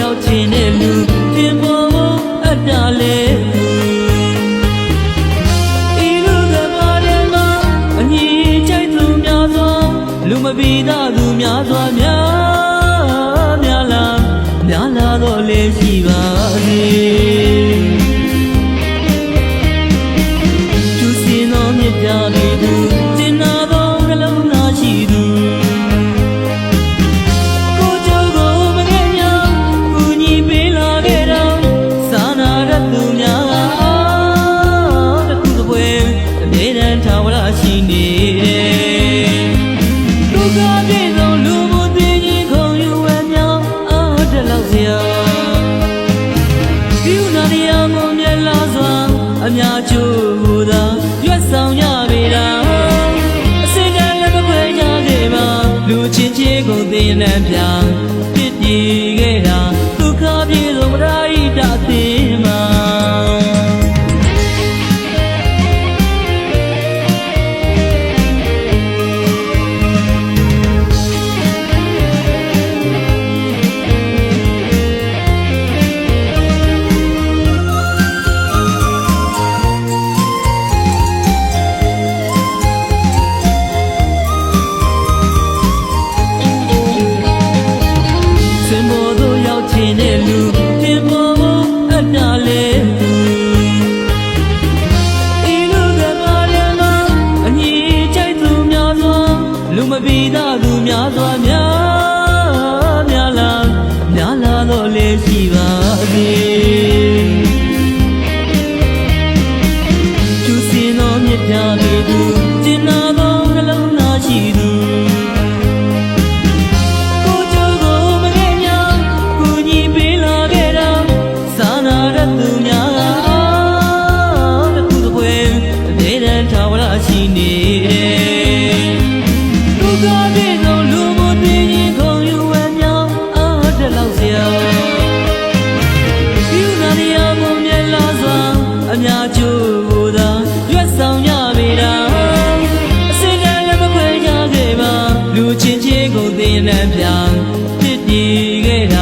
ရောက်ခြင်းနဲ့လူပြင်ပေါ်အပြလဲလူမပီးသားသူများစွာများ ကိုသိနဲ့ပြန်ဖြစ်ပြီး မပီသာသူများစွာများများလာများလာတော့လေရှိပါသည်သူစင်တော်မြတ်ပြသူ လမ်းပြောင်းဖြစ်တည်ခဲ့